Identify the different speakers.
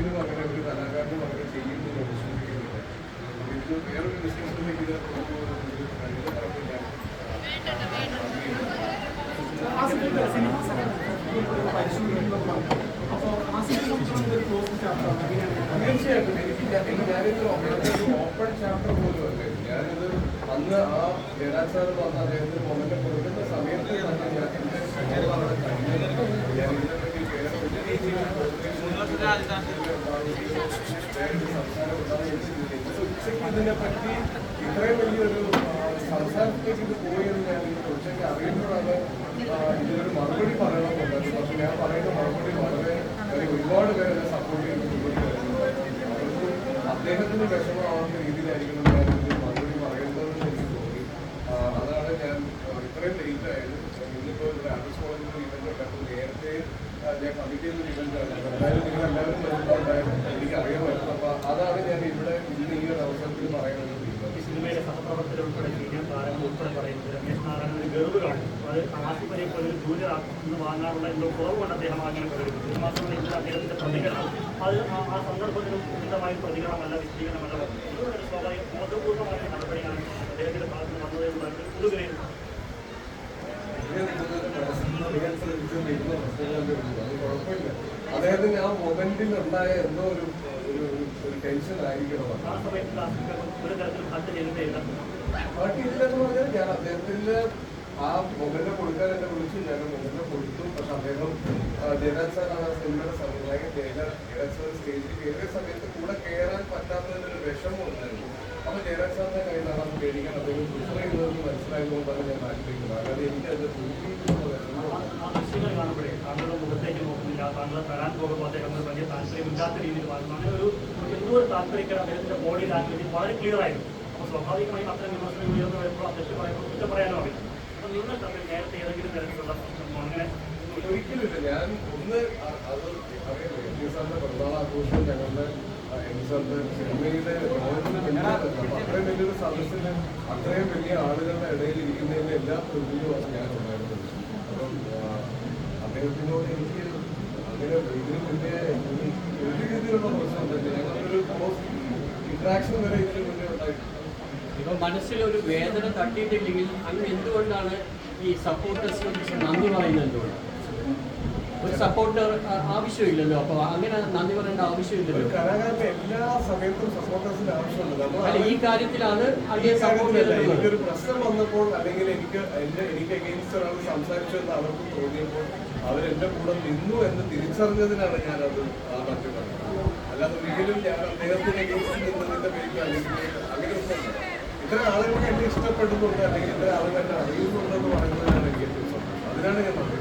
Speaker 1: മനുഷ്യനും പകരം ഒരു കലാകാരന് പകരം ചെയ്യുമെന്ന് വിശ്വസിക്കുന്നില്ല. ഇത് വേറൊരു ബിസിനസ്സിലേക്ക് ഇത് തീർച്ചയായിട്ടും എനിക്ക് ഞാൻ- എനിക്ക് ഞാനിത് ഓപ്പൺ ചാപ്റ്റർ പോലും ഞാനിത് അന്ന് ആ ജയരാജ് സാർ വന്ന അദ്ദേഹത്തിന് മൊമെന്റ് കൊടുക്കുന്ന സമയത്ത് എന്റെ സ്വഭാവമാണ് കഴിഞ്ഞത് ഞാൻ ഇതിനെപ്പറ്റി ഒരു ഇത്രയും വലിയൊരു സംസാരത്തിലേക്ക് ഇത് പോയി എന്ന് ഞാൻ ഇന്ന് അറിയുമ്പോഴാണ് ഇതിനൊരു മറുപടി പറയണമെന്നുള്ളത് പക്ഷെ ഞാൻ പറയുന്ന മറുപടി വളരെ ഒരു- ഒരുപാട് പേരെ സപ്പോർട്ട് ചെയ്യുന്നു അദ്ദേഹത്തിന് വിഷമമാവുന്ന രീതിയിലായിരിക്കണം ഞാൻ ഇതിന് മറുപടി പറയേണ്ടതെന്ന് എനിക്ക് തോന്നി അതാണ് ഞാൻ ഇത്രയും ലേറ്റ് ആയത്. ഇന്നിപ്പോൾ ഇവിടെ ആർട്ടിസ്റ്റ് കോളേജിൽ ഇവന്റ് കണ്ടു നേരത്തെ ഞാൻ കമ്മിറ്റിയിൽ ഒരു ഇവന്റ് ആണ് എന്തായാലും നിങ്ങൾ എല്ലാവരും വരുന്നുണ്ടായിരുന്നു എനിക്ക് അറിയാമായിരുന്നു അപ്പോൾ അതാണ് ഞാൻ ഇവിടെ ഇന്ന് ഈ ഒരു അവസരത്തിൽ പറയാനുള്ള തീരുമാനം
Speaker 2: ഈ സിനിമയിലെ സഹപ്രവർത്തകർ ഉൾപ്പെടെ സീനിയർ താരങ്ങൾ ഉൾപ്പെടെ പറയുന്നത് രമേശ് നാരായണൻ ഒരു ഗർവ് കാണും അത് ആസിഫരെ പോലെ ജൂനിയർ ആർട്ടിസ്റ്റ് വാങ്ങാനുള്ള എന്തോ കുറവ് കൊണ്ട് അദ്ദേഹം അങ്ങനെ പ്രകടിപ്പിച്ചു. സിനിമാ സമയത്ത് അദ്ദേഹത്തിന്റെ പ്രതികരണം. അത് ആ- സന്ദർഭത്തിൽ ഉചിതമായ പ്രതികരണമല്ല വിശദീകരണമല്ല ഇതൊരു സ്വാഭാവിക ബോധപൂർവമായ നടപടിയാണ് അദ്ദേഹത്തിന്റെ ഭാഗത്ത് നിന്ന് വന്നതേ ഉള്ള ഒരു പൊതുവിലയിൽ
Speaker 1: അദ്ദേഹത്തിന് ആ മൊമെന്റിൽ ഉണ്ടായ എന്തോ ഒരു ഒരു ടെൻഷൻ ആയിരിക്കണം? ബാക്കി ഇതിലെന്ന് പറഞ്ഞാൽ ഞാൻ അദ്ദേഹത്തിന്റെ ആ മൊമെന്റ് കൊടുക്കാൻ എന്നെ വിളിച്ചു. ഞാൻ മൊമെന്റ് കൊടുത്തു പക്ഷെ അദ്ദേഹം ജയരാജ് സാറാണ് സിനിമയുടെ സംവിധായകൻ ജയരാജ് സാർ സ്റ്റേജിൽ കയറിയ സമയത്ത് കൂടെ കയറാൻ പറ്റാത്തതിന്റെ ഒരു വിഷമം ഉണ്ടായിരുന്നു. അപ്പൊ ജയരാജ് സാറിന്റെ കയ്യിലാണ് അത് പേടിക്കാൻ അദ്ദേഹം പ്രിഫർ ചെയ്തതെന്ന് മനസ്സിലായതുകൊണ്ടാണ് ഞാൻ ആഗ്രഹിക്കുന്നത് അല്ലാതെ എനിക്ക്
Speaker 2: അത് കാണുമ്പോഴേ താങ്കളുടെ താല്പര്യമില്ലാത്ത രീതിയിൽ ബോഡി ലാംഗ്വേജ് വളരെ ക്ലിയർ ആയിരുന്നു. അപ്പോൾ സ്വാഭാവികമായും അത്തരം വിമർശനം ഉയർന്നു വരുമ്പോൾ കുറ്റം പറയാനോ അപ്പോൾ നിങ്ങൾ തമ്മിൽ നേരത്തെ ഏതെങ്കിലും തരത്തിലുള്ള പ്രശ്നമോ അങ്ങനെ
Speaker 1: ഒരിക്കലില്ല ഞാൻ ഒന്ന് അത് അറിയാലോ എം ജി സാറിന്റെ പിറന്നാൾ ആഘോഷം ഞങ്ങളുടെ ആ, എം ജി സാറിന്റെ അപ്പൊ അത്രയും വലിയൊരു സദസ്സിന് അത്രയും വലിയ ആളുകളുടെ ഇടയിൽ ഇരിക്കുന്നതിന്റെ എല്ലാ പ്രതിനിധിയുമാണ് ഞാൻ ഉണ്ടായിരുന്നത്. അപ്പം അദ്ദേഹത്തിനോട് എനിക്ക് അങ്ങനെ ഇതിനു മുന്നേ ഒരു ഒരു രീതിയിലുള്ള പ്രശ്നം തന്നെ ഞങ്ങളൊരു ക്ലോസ് ഇന്ററാക്ഷൻ വരെ ഇതിനു
Speaker 3: ഒരു വേദന തട്ടിയിട്ടില്ലെങ്കിൽ അങ്ങ് എന്തുകൊണ്ടാണ് ഈ സപ്പോർട്ടേഴ്സ് നന്ദി പറയുന്നത് എന്തുകൊണ്ട് ഒരു സപ്പോർട്ടർ ആവശ്യമില്ലല്ലോ. അപ്പൊ അങ്ങനെ നന്ദി പറയേണ്ട ആവശ്യമില്ലല്ലോ.
Speaker 1: എല്ലാ സമയത്തും സപ്പോർട്ടേഴ്സിന്റെ ആവശ്യമുണ്ട്.
Speaker 3: ഈ കാര്യത്തിലാണ്
Speaker 1: എനിക്കൊരു പ്രശ്നം വന്നപ്പോൾ അല്ലെങ്കിൽ എനിക്ക് എന്റെ എനിക്ക് അഗെയിൻസ്റ്റ് ഒരാൾ സംസാരിച്ചു എന്ന് അവർക്ക് തോന്നിയപ്പോൾ അവരെന്റെ കൂടെ നിന്നു എന്ന് തിരിച്ചറിഞ്ഞതിനാണ് ഞാൻ അത് നന്ദി പറഞ്ഞത്. അല്ലാതെ ഒരിക്കലും ഞാൻ അദ്ദേഹത്തിന്റെ അഗെയിൻസ്റ്റ് നിന്നതിന്റെ പേരിൽ അല്ലെങ്കിൽ അങ്ങനെയൊന്നുമല്ല. ഇത്ര ആളുകൾക്ക് എന്നെ ഇഷ്ടപ്പെടുന്നുണ്ട് അല്ലെങ്കിൽ ഇത്ര ആളുകൾ എന്നെ അറിയുന്നുണ്ടെന്ന് പറയുന്നതിനാണ് എനിക്ക് അതിനാണ് ഞാൻ നന്ദി